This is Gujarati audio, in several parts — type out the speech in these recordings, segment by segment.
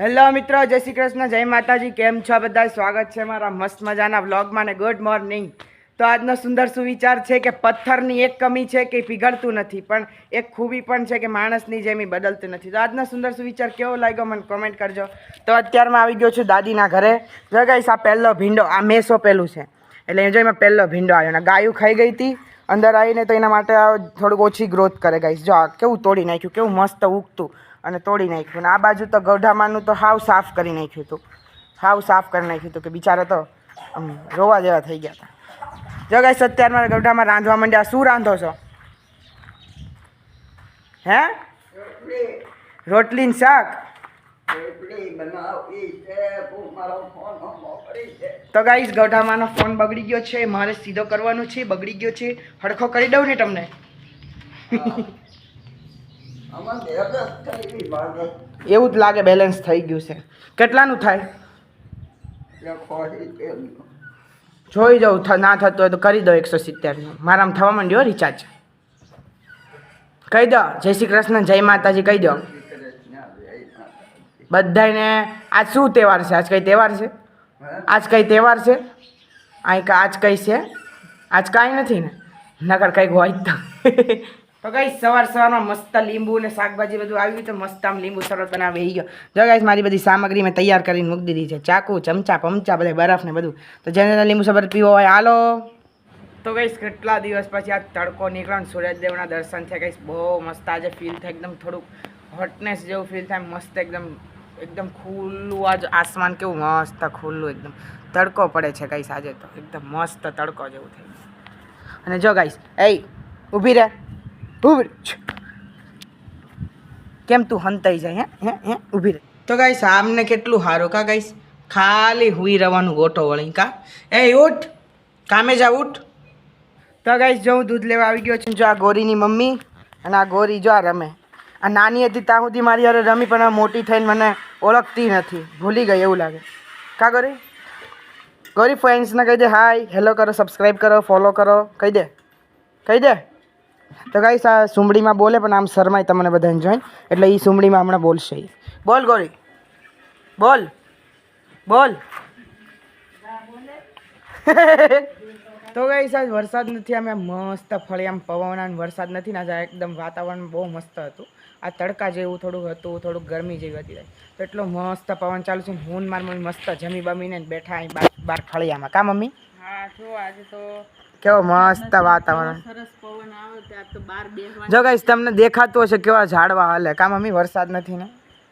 હેલો મિત્રો, જય શ્રી કૃષ્ણ, જય માતાજી, કેમ છો બધા સ્વાગત છે મારા મસ્ત મજાના વ્લોગમાં ને ગુડ મોર્નિંગ તો આજનો સુંદર સુવિચાર છે કે પથ્થરની એક કમી છે કે પીગળતું નથી, પણ એક ખૂબી પણ છે કે માણસની જેમ ઈ બદલતું નથી. તો આજનો સુંદર સુવિચાર કેવો લાગ્યો મને કોમેન્ટ કરજો. તો અત્યારમાં આવી ગયો છું દાદીના ઘરે. જો ગાઈશ આ પહેલો ભીંડો, આ મેસો પહેલું છે. એટલે એમાં પહેલો ભીંડો આવ્યો ને ગાયું ખાઈ ગઈ હતી. અંદર આવીને તો એના માટે થોડુંક ઓછી ગ્રોથ કરે ગાઈશ જો આ કેવું તોડી નાખ્યું, કેવું મસ્ત ઉગતું. અને તોડી નાખ્યું. ને આ બાજુ તો ગૌઢામાંનું તો હાવ સાફ કરી નાખ્યું હતું. હાવ સાફ કરી નાખ્યું હતું કે બિચારા તો આમ રોવા જેવા થઈ ગયા હતા. જો ગાઈસ અત્યારમાં ગૌઢામાં રાંધવા માંડ્યા. શું રાંધો છો? હે? રોટલી શાક? તો ગાઈશ ગૌઢામાંનો ફોન બગડી ગયો છે. મારે સીધો કરવાનો છે, બગડી ગયો છે. હડખો કરી દઉં ને તમને? એવું જ લાગે બેલેન્સ થઈ ગયું છે. કેટલાનું થાય? જોઈ જાઉં ના થતું હોય તો કરી દો એકસો સિત્તેરનું. મારામાં થવા માંડ્યો રિચાર્જ કહી દો જય શ્રી કૃષ્ણ જય માતાજી કહી દો. બધાને આજ શું તહેવાર છે? આજ કઈ તહેવાર છે? આજ કઈ તહેવાર છે? અહીં આજ કઈ છે? આજ કાંઈ નથી ને? નગર કંઈક હોય તો. તો કઈ સવાર સવારમાં મસ્ત લીંબુ ને શાકભાજી બધું આવ્યું તો મસ્ત આમ લીંબુ સરળ બનાવી ગયો. જો ગાઈસ, મારી બધી સામગ્રી મેં તૈયાર કરીને મૂકી દીધી છે. ચાકુ, ચમચા પમચા બધા બરફ ને બધું. તો જેને લીંબુ સરબત પીવો હોય, હાલો. તો ગઈશ કેટલા દિવસ પછી આ તડકો નીકળ્યો ને સૂર્યદેવના દર્શન છે ગઈશ બહુ મસ્ત આજે ફીલ થાય, એકદમ થોડુંક હોટનેસ જેવું ફીલ થાય, મસ્ત એકદમ એકદમ ખુલ્લું આજ આસમાન કેવું મસ્ત ખુલ્લું એકદમ. તડકો પડે છે ગઈશ આજે તો. એકદમ મસ્ત તડકો જેવું થઈ અને જો ગાઈશ એ ઊભી રહે. કેમ તું હંતાઈ જાય, હે? હે? ઊભી રહે. તો ગાઈશ આમને કેટલું સારું કા ગાઈશ ખાલી હુઈ રહેવાનું ગોટો વળી કા? એ, ઉઠ. કામે જા, ઉઠ. તો ગાઈશ જો હું દૂધ લેવા આવી ગયો છું જો આ ગોરીની મમ્મી અને આ ગોરી જો આ રમે. આ નાની હતી ત્યાં સુધી મારી હારે રમી, પણ મોટી થઈને મને ઓળખતી નથી. ભૂલી ગઈ એવું લાગે. કા ગોરી? ગોરી ફ્રેન્ડ્સને કહી દે હાય હેલો કરો સબસ્ક્રાઈબ કરો ફોલો કરો. કહી દે. કહી દે. તો ગાઈસ, આ સુમડીમાં બોલે, પણ આમ શરમાય તમને બધાને જોઈન. એટલે એ સુમડીમાં હમણાં બોલશે બોલ, ગોરી. બોલ. બોલ. તો ગાઈસ, આજ વરસાદ નથી અમે મસ્ત ફળિયા પવન અને વરસાદ નથી, ને આજે એકદમ વાતાવરણ બહુ મસ્ત હતું. આ તડકા જેવું થોડુંક હતું થોડુંક ગરમી જેવી હતી તો એટલો મસ્ત પવન ચાલુ છે હું મારી મમ્મી મસ્ત જમી બમીને બેઠા અહીં બાર ફળિયામાં. કા મમ્મી? હા, જો આજે તો કેવો મસ્ત વાતાવરણ. જો ગાઈસ તમને દેખાતું હશે કેવા ઝાડવા હાલે. કા મમ્મી વરસાદ નથી ને.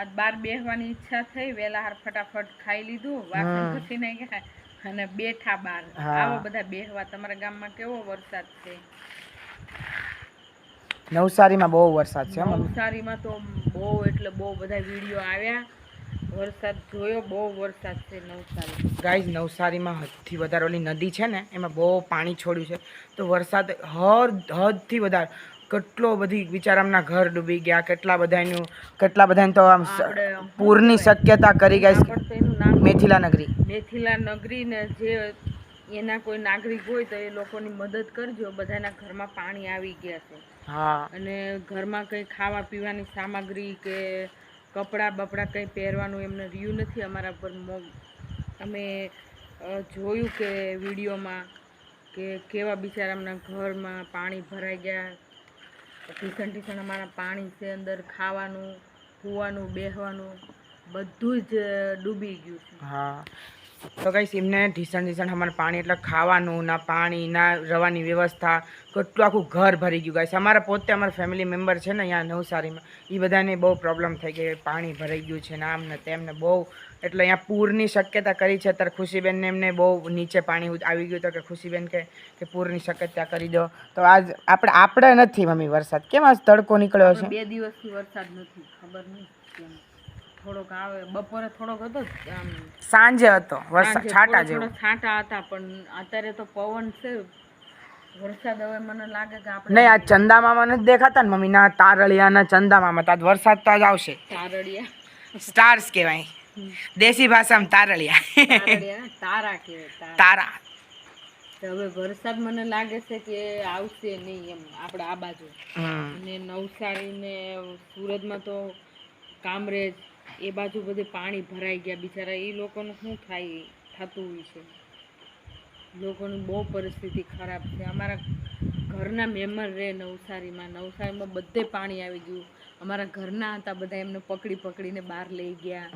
આજ બાર બેસવાની ઈચ્છા થઈ વેલા હાર ફટાફટ ખાઈ લીધું વાસણ ઘસી નાખ્યા અને બેઠા બાર. આવો બધા બેહવા તમારા ગામમાં કેવો વરસાદ છે? નવસારીમાં બહુ વરસાદ છે નવસારીમાં તો બહુ એટલે બહુ બધા વીડિયો આવ્યા. વરસાદ જોયો બહુ વરસાદ છે નવસારી. ગાઈઝ નવસારીમાં હદથી વધારે ઓલી નદી છે ને એમાં બહુ પાણી છોડ્યું છે. તો વરસાદ હદ હદથી વધારે. કેટલો બધી બિચારામના ઘર ડૂબી ગયા કેટલા બધાનું કેટલા બધાને તો આમ પૂરની શક્યતા કરી નામ મેથિલા નગરી. મેથિલા નગરી ને જે એના કોઈ નાગરિક હોય તો એ લોકોની મદદ કરજો બધાના ઘરમાં પાણી આવી ગયા છે. હા. અને ઘરમાં કંઈ ખાવા પીવાની સામગ્રી કે કપડાં બપડાં કંઈ પહેરવાનું એમને રહ્યું નથી અમારા પર અમે જોયું કે વિડીયોમાં કે કેવા બિચારામના ઘરમાં પાણી ભરાઈ ગયા. ઠીસણ ઠીસણ અમારા પાણી છે અંદર ખાવાનું, પીવાનું બેસવાનું બધું જ ડૂબી ગયું છે. હા. તો કઈ એમને ઢીસણ ઢીસણ અમારે પાણી એટલે ખાવાનું ના પાણી ના રવાની વ્યવસ્થા કેટલું આખું ઘર ભરી ગયું ગાય અમારા પોતે અમારા ફેમિલી મેમ્બર છે ને અહીંયા નવસારીમાં એ બધાને બહુ પ્રોબ્લેમ થઈ ગઈ પાણી ભરાઈ ગયું છે ને આમ ને તેમને બહુ. એટલે અહીંયા પૂરની શક્યતા કરી છે અત્યારે ખુશીબેનને એમને બહુ નીચે પાણી આવી ગયું તો કે ખુશીબેન કે કે પૂરની શક્યતા કરી દો. તો આજ આપણે આપણે નથી મમ્મી વરસાદ. કેમ આજ તડકો નીકળ્યો છે? બે દિવસથી વરસાદ નથી ખબર નહીં. થોડોક આવે. બપોરે થોડોક હતો સાંજે હતો વરસાદ છાંટા જેવો. છાંટા હતા પણ અત્યારે તો પવન છે. વરસાદ હવે મને લાગે કે આપણે નહીં આ ચંદા મામા નથી દેખાતા ને મમ્મી ના તારળિયા ના ચંદા મામા તાજ વરસાદ તો જ આવશે. તારળિયા. સ્ટાર્સ કહેવાય. દેશી ભાષામાં તારળિયા. તારા કહેવાય તારા. હવે વરસાદ મને લાગે છે કે આવશે નહીં એમ આપણે આ બાજુ. અને નવસારી ને સુરતમાં તો કામરેજ એ બાજુ બધે પાણી ભરાઈ ગયા બિચારા. એ લોકોનું શું થાય? થતું હોય છે. લોકોની બહુ પરિસ્થિતિ ખરાબ છે. અમારા ઘરના મેમ્બર રહે નવસારીમાં. નવસારીમાં બધે પાણી આવી ગયું. અમારા ઘરના હતા, બધા એમને પકડી પકડીને બહાર લઈ ગયા.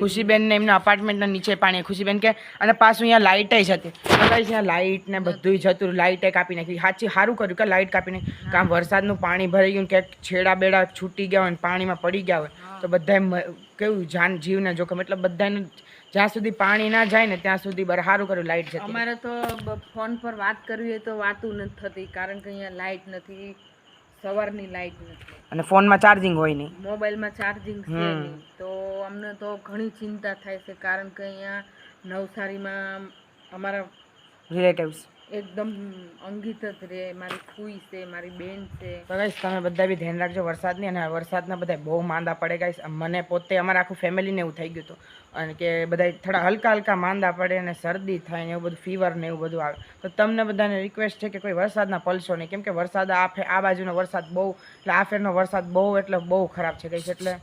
ખુશીબેન ને એમના અપાર્ટમેન્ટના નીચે પાણી ખુશીબેન કે અને પાછું અહીંયા લાઇટ જ હતી અહીંયા લાઇટ ને બધું જતું લાઇટ કાપી નાખી. સાચી સારું કર્યું કે લાઇટ કાપી નાખી. કામ વરસાદનું પાણી ભરાઈ ગયું કે છેડા બેડા છૂટી ગયા હોય પાણીમાં પડી ગયા હોય તો બધા કેવું જાન જીવને જોખમ. એટલે બધાને જ્યાં સુધી પાણી ના જાય ને ત્યાં સુધી બર સારું કર્યું લાઇટ જતી અમારે તો ફોન પર વાત કરવી હોય તો વાતું નથી થતી કારણ કે અહીંયા લાઇટ નથી. સવારની લાઇટ નથી. અને ફોનમાં ચાર્જિંગ હોય નહીં. મોબાઈલમાં ચાર્જિંગ છે નહીં. તો અમને તો ઘણી ચિંતા થાય છે કારણ કે અહીંયા નવસારીમાં અમારા રિલેટિવ્સ. એકદમ અંગિત જ રહે મારી ફૂઈ છે, મારી બેન છે. તો ગાઈસ તમે બધા બી ધ્યાન રાખજો વરસાદની, અને વરસાદના બધા બહુ માંદા પડે ગાઈસ મને પોતે અમારા આખું ફેમિલીને એવું થઈ ગયું હતું. અને કે બધા થોડા હલકા હલકા માંદા પડે અને શરદી થાય ને એવું બધું ફીવર ને એવું બધું આવે. તો તમને બધાને રિક્વેસ્ટ છે કે કોઈ વરસાદના પલશો નહીં. કેમ કે વરસાદ આ આ બાજુનો વરસાદ બહુ, એટલે આ ફેરનો વરસાદ બહુ, એટલે બહુ ખરાબ છે ગાઈસ એટલે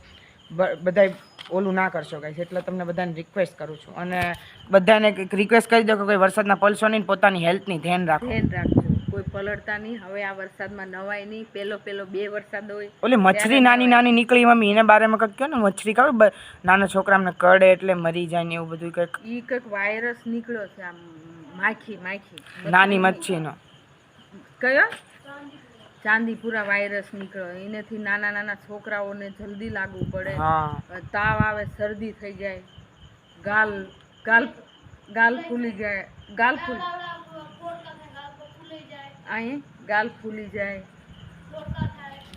બધા ઓલું ના કરશો ગાઈસ એટલે તમને બધાને રિક્વેસ્ટ કરું છું. અને બધાને રિક્વેસ્ટ કરી દો કે કોઈ વરસાદના પલસો નહીં પોતાની હેલ્થની ધ્યાન રાખો. ધ્યાન રાખજો. કોઈ પલળતા નહીં. હવે આ વરસાદમાં નવાય નહીં. પેલો પેલો બે વરસાદ હોય. ઓલી મચ્છરી નાની નાની નીકળી મમ્મી એને બારેમાં કંઈક કહો ને મચ્છરી ખબર? નાના છોકરાને કરડે એટલે મરી જાય ને એવું બધું કંઈક. એ કંઈક વાયરસ નીકળ્યો છે આમ માખી માખી. નાની મચ્છીનો. કયો? ચાંદીપુરા વાયરસ નીકળ્યો. એનાથી નાના નાના છોકરાઓને જલ્દી લાગવું પડે. તાવ આવે શરદી થઈ જાય. ગાલ ગાલ ગાલ ફૂલી જાય. ગાલ ફૂલ અહીં ગાલ ફૂલી જાય.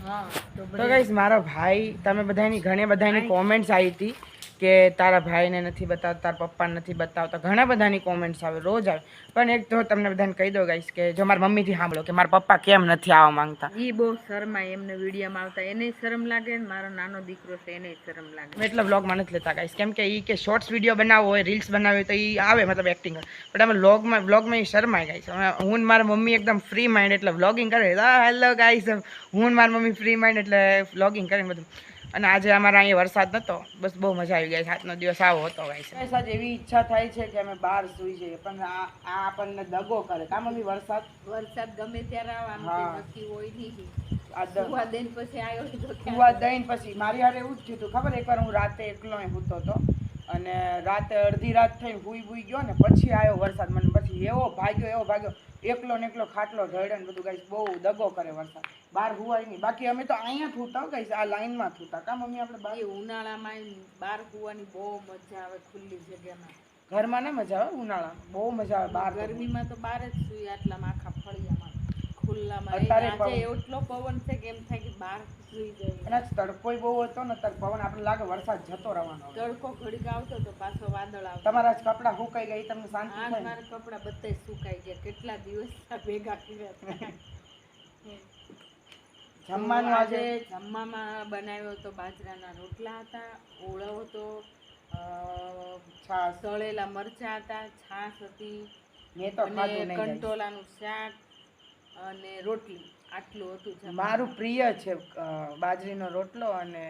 હા તો તો મારો ભાઈ તમે બધાની ઘણી બધાની કોમેન્ટ્સ આવી હતી. કે તારા ભાઈને નથી બતાવતા તારા પપ્પાને નથી બતાવતા. ઘણા બધાની કોમેન્ટ્સ આવે રોજ આવે. પણ એક તો તમને બધાને કહી દો ગાઈશ કે જો મારા મમ્મીથી સાંભળો કે મારા પપ્પા કેમ નથી આવવા માંગતા. એ બહુ શરમાય એમને વિડીયોમાં આવતા. એને શરમ લાગે ને મારો નાનો દીકરો છે એને શરમ લાગે. મેં એટલે વ્લોગમાં નથી લેતા ગાઈસ કેમ કે એ કે શોર્ટ્સ વીડિયો બનાવવો હોય રીલ્સ બનાવવી હોય તો એ આવે મતલબ એક્ટિંગ પણ અમે વ્લોગમાં વ્લોગમાં એ શરમાય ગાઈશ હવે હું મારા મમ્મી એકદમ ફ્રી માઇન્ડ એટલે વ્લોગિંગ કરે. હેલો ગાઈશ હું મારી મમ્મી ફ્રી માઇન્ડ એટલે વ્લોગિંગ કરીને બધું. અને આજે અમારા અહીંયા વરસાદ નહોતો બસ બહુ મજા આવી ગઈ. સાતનો દિવસ આવો હતો ભાઈ સાજ એવી ઈચ્છા થાય છે કે અમે બહાર સુઈ જઈએ પણ આ આ આપણને દગો કરે. કામ મમ્મી વરસાદ? વરસાદ ગમે ત્યારે આવે આમ હા. કંઈ નક્કી હોય નહીં આ દ- દઈને પછી આવ્યો હોય તો દઈને પછી. મારી હારે એવું જ થયું હતું. ખબર? એકવાર હું રાતે એકલો સૂતો હતો. અને રાતે અડધી રાત થઈને હુઈ હુઈ ગયો ને પછી આવ્યો વરસાદ. મને પછી એવો ભાગ્યો એવો ભાગ્યો. એકલો ને એકલો ખાટલો ઢળે ને બધું ગાઈસ બહુ દગો કરે વરસાદ. બહાર હુવાય નહીં. બાકી અમે તો અહીંયા થૂતા ગાઈસ આ લાઈનમાં થૂતા. કા મમ્મી આપણે બહાર? એ ઉનાળામાં બહાર હુવાની બહુ મજા આવે ખુલ્લી જગ્યામાં. ઘરમાં ના મજા આવે ઉનાળામાં? બહુ મજા આવે બહાર ગરમીમાં તો બહાર જ સુઈ આટલામાં આખા ફળિયામાં. ખુલ્લામાં અત્યારે આજે એટલો પવન છે કે એમ થાય કે બહાર સુઈ જાય. અને તડકોય બહુ હતો ને ત્યારે પવન આપણે લાગે વરસાદ જતો રહેવાનો તડકો ઘડીક આવતો તો પાછો વાદળ આવતો. તમારા આજ કપડાં સુકાઈ ગઈ તમને શાંતિ થાય મારા કપડાં બધા સુકાઈ ગયા. કેટલા દિવસ ભેગા કર્યા જમવાનું આજે? આજે જમવામાં બનાવ્યો તો બાજરાના રોટલા હતા ઓળો હતો સળેલા તળેલા મરચાં હતા છાશ હતી મેં તો. કંટોલાનું શાક અને રોટલી આટલું હતું છે મારું પ્રિય છે બાજરીનો રોટલો અને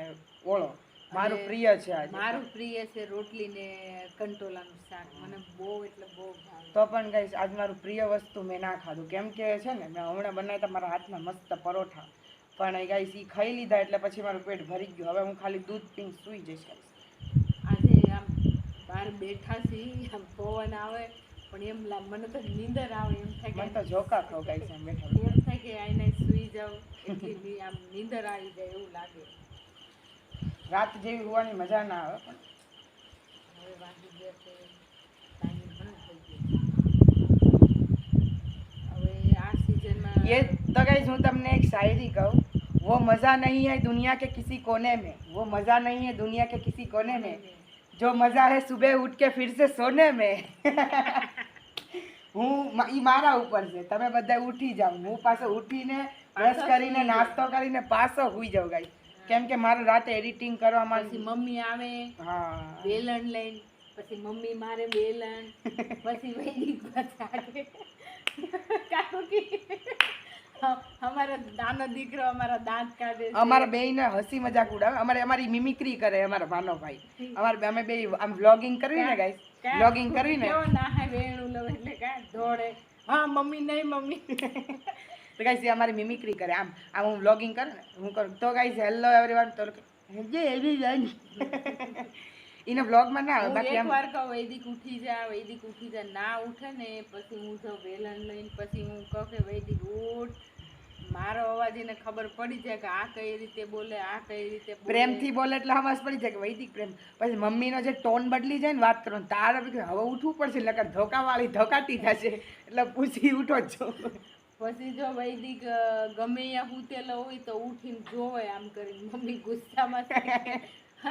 ઓળો. મારું પ્રિય છે આજે. મારું પ્રિય છે રોટલી ને કંટોલાનું શાક. મને બહુ એટલે બહુ ભાવે. તો પણ ગાઈસ આજ મારું પ્રિય વસ્તુ મેં ના ખાધું. કેમ કે છે ને મેં હમણાં બનાવ્યા મારા હાથમાં મસ્ત પરોઠા. પણ ગાઈસ એ ખાઈ લીધા એટલે પછી મારું પેટ ભરી ગયું. હવે હું ખાલી દૂધ પીને સૂઈ જઈશ guys. આજે આમ બહાર બેઠા છીએ આમ પવન આવે પણ એમ લા- મને તો નીંદર આવે એમ થાય મને કે તો જોકા ખાવ ગાઈસ એમ બેઠા બેઠા. એમ થાય કે આઈને સુઈ જાઉં એટલી ની આમ નીંદર આવી જાય એવું લાગે રાત જેવી હોવાની મજા ના આવે પણ હવે વાગી ગયા છે ટાઈમ ઘણો થઈ ગયો હવે આ સિઝનમાં ये तो गाइस હું તમને એક શાયરી કહું वो मज़ा नहीं है दुनिया के किसी कोने में वो मज़ा नहीं है दुनिया के किसी कोने में जो मज़ा है सुबह उठ के फिर से सोने में હું એ મારા ઉપર છે. તમે બધા ઉઠી જાઓ. હું પાછો ઉઠીને બ્રશ કરીને નાસ્તો કરીને પાછો સુઈ જાઉં ગાઈ કેમ કે મારે રાતે એડિટિંગ કરવા પછી મમ્મી આવે હા. વેલણ લઈને પછી મમ્મી મારે વેલણ પછી વૈદિક કારણ કે અમારો નાનો દીકરો અમારા દાંત કાઢે અમારા બેયને હસી મજાક ઉડાવે. અમારે અમારી મિમિક્રી કરે અમારા ભાનો ભાઈ અમારે અમે બે આમ વ્લોગિંગ કરવી ને ગાઈસ? વ્લોગિંગ કરવી ને? કેવો વેણું લવે એટલે કાં દોડે. હા મમ્મી નહીં મમ્મી. તો ગાઈસ અમારી મિમિક્રી કરે. આમ આમ હું વ્લોગિંગ કરું ને હું કરું. તો ગાઈસ હેલો એવરીવન તો જે એવી એને વ્લોગમાં ના આવે બાકી આમ એકવાર કહું વૈદિક ઉઠી જા વૈદિક ઉઠી જા ના ઉઠે ને પછી હું જો વેલણ લઈને પછી હું કહું કે વૈદિક ઉઠ. મારો અવાજ એને ખબર પડી જાય કે આ કઈ રીતે બોલે આ કઈ રીતે પ્રેમથી બોલે એટલે અવાજ પડી જાય કે વૈદિક પ્રેમ. પછી મમ્મીનો જે ટોન બદલી જાય ને વાત કરો તારે હવે ઉઠવું પડશે નકર ધોકાવાળી ધોકાતી થશે. એટલે પૂછી ઉઠો જ છો. પછી જો વૈદિક ગમે ત્યાં ઉતેલો હોય તો ઉઠીને જોવે આમ કરીને. મમ્મી ગુસ્સામાં.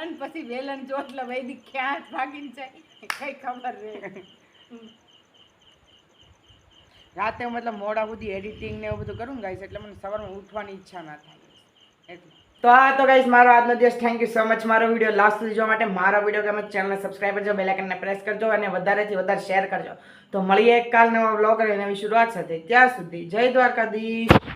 અને પછી વેલણ જો એટલે વૈદિક ક્યાં જ ભાગીને જાય કઈ ખબર રહે. રાતે મતલબ મોડા સુધી એડિટિંગ ને એવું બધું કરું ગાઈસ એટલે મને સવારમાં ઉઠવાની ઈચ્છા ના થાય. તો આ તો ગાઈસ મારો આજનો દિવસ થેન્ક યુ સો મચ મારો વીડિયો લાસ્ટ સુધી જોવા માટે મારો વીડિયો ગમે ચેનલને સબસ્ક્રાઈબ કરજો બેલ પ્રેસ કરજો અને વધારેથી વધારે શેર કરજો. તો મળીએ એક કાલ નવા બ્લોગ અને નવી શરૂઆત સાથે. ત્યાં સુધી જય દ્વારકાધીશ.